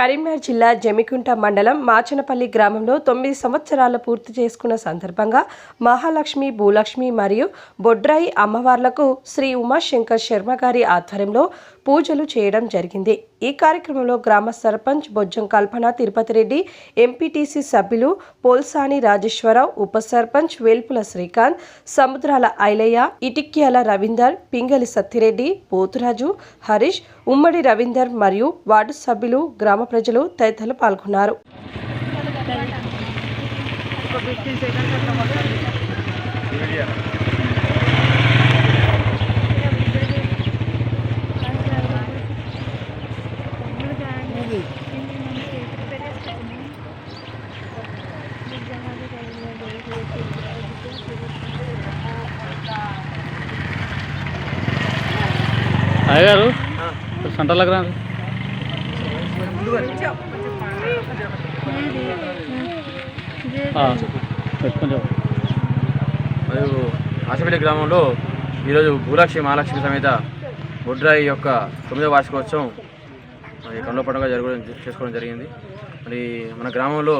కరీంనగర్ జిల్లా జమికుంట మండలం మాచనపల్లి గ్రామంలో తొమ్మిది సంవత్సరాల పూర్తి చేసుకున్న సందర్భంగా మహాలక్ష్మి భూలక్ష్మి మరియు బొడ్రాయి అమ్మవార్లకు శ్రీ ఉమాశంకర్ శర్మ గారి ఆధ్వర్యంలో పూజలు చేయడం జరిగింది. ఈ కార్యక్రమంలో గ్రామ సర్పంచ్ బొజ్జం కల్పన తిరుపతి రెడ్డి ఎంపీటీసీ సభ్యులు పోల్సాని రాజేశ్వరరావు ఉప సర్పంచ్ వేల్పుల శ్రీకాంత్ సముద్రాల ఐలయ్య ఇటిక్యాల రవీందర్ పింగలి సత్తిరెడ్డి పోతురాజు హరీష్ ఉమ్మడి రవీందర్ మరియు వార్డు సభ్యులు గ్రామ ప్రజలు తదితరులు పాల్గొన్నారు. అయ్యారు సెంటర్లోకి రండి. మరియు ఆశపల్లి గ్రామంలో ఈరోజు భూలక్ష్మి మహాలక్ష్మి సమేత బొడ్రాయి యొక్క తొమ్మిదవ వార్షికోత్సవం మరి కంలో పండుగ జరగడం చేసుకోవడం జరిగింది. మరి మన గ్రామంలో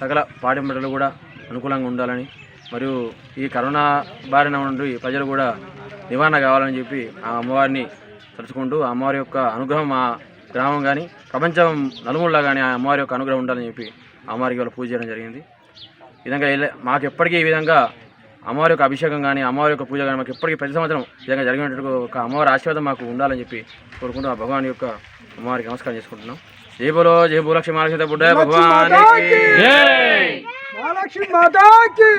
సకల పాడింపటలు కూడా అనుకూలంగా ఉండాలని మరియు ఈ కరోనా బారిన నుండి ప్రజలు కూడా నివారణ కావాలని చెప్పి ఆ అమ్మవారిని తలుచుకుంటూ అమ్మవారి యొక్క అనుగ్రహం మా గ్రామం కానీ ప్రపంచం నలుమూలలా కానీ ఆ అమ్మవారి యొక్క అనుగ్రహం ఉండాలని చెప్పి అమ్మవారికి వాళ్ళు పూజ చేయడం జరిగింది. ఈ విధంగా మాకు ఎప్పటికీ ఈ విధంగా అమ్మవారి యొక్క అభిషేకం కానీ అమ్మవారి యొక్క పూజ కానీ మాకు ఎప్పటికీ ప్రతి సంవత్సరం విధంగా జరిగినట్టు ఒక అమ్మవారి ఆశీర్వాదం మాకు ఉండాలని చెప్పి కోరుకుంటూ ఆ భగవాన్ యొక్క అమ్మవారికి నమస్కారం చేసుకుంటున్నాం. జై బోలో జై భూలక్ష్మి మహాలక్ష్మి బుడ్డ భగవాన్ మహాలక్ష్మి మాతాకి.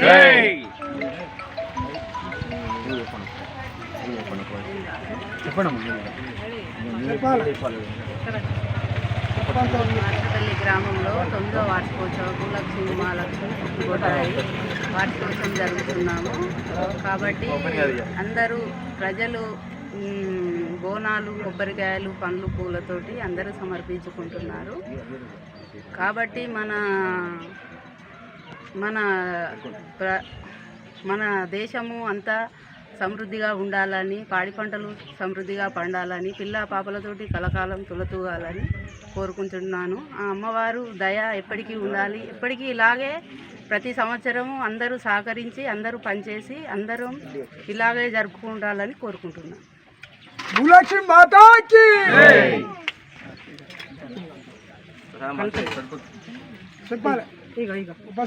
జై! చెప్పండి గ్రామంలో తొమ్మిదో వార్షికోత్సవం లక్ష్మి మహాలక్ష్మి గోటాయి వార్షికోత్సవం జరుగుతున్నాము. కాబట్టి అందరూ ప్రజలు బోనాలు కొబ్బరికాయలు పండ్లు పూలతోటి అందరూ సమర్పించుకుంటున్నారు. కాబట్టి మన మన ప్ర- మన దేశము అంతా సమృద్ధిగా ఉండాలని పాడి పంటలు సమృద్ధిగా పండాలని పిల్ల పాపలతోటి కలకాలం తులతూగాలని కోరుకుంటున్నాను. ఆ అమ్మవారు దయ ఎప్పటికీ ఉండాలి. ఎప్పటికీ ఇలాగే ప్రతి సంవత్సరము అందరూ సహకరించి అందరూ పనిచేసి అందరం ఇలాగే జరుపుకుంటాలని కోరుకుంటున్నాను. భూలక్ష్మి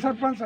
సర్పంచ్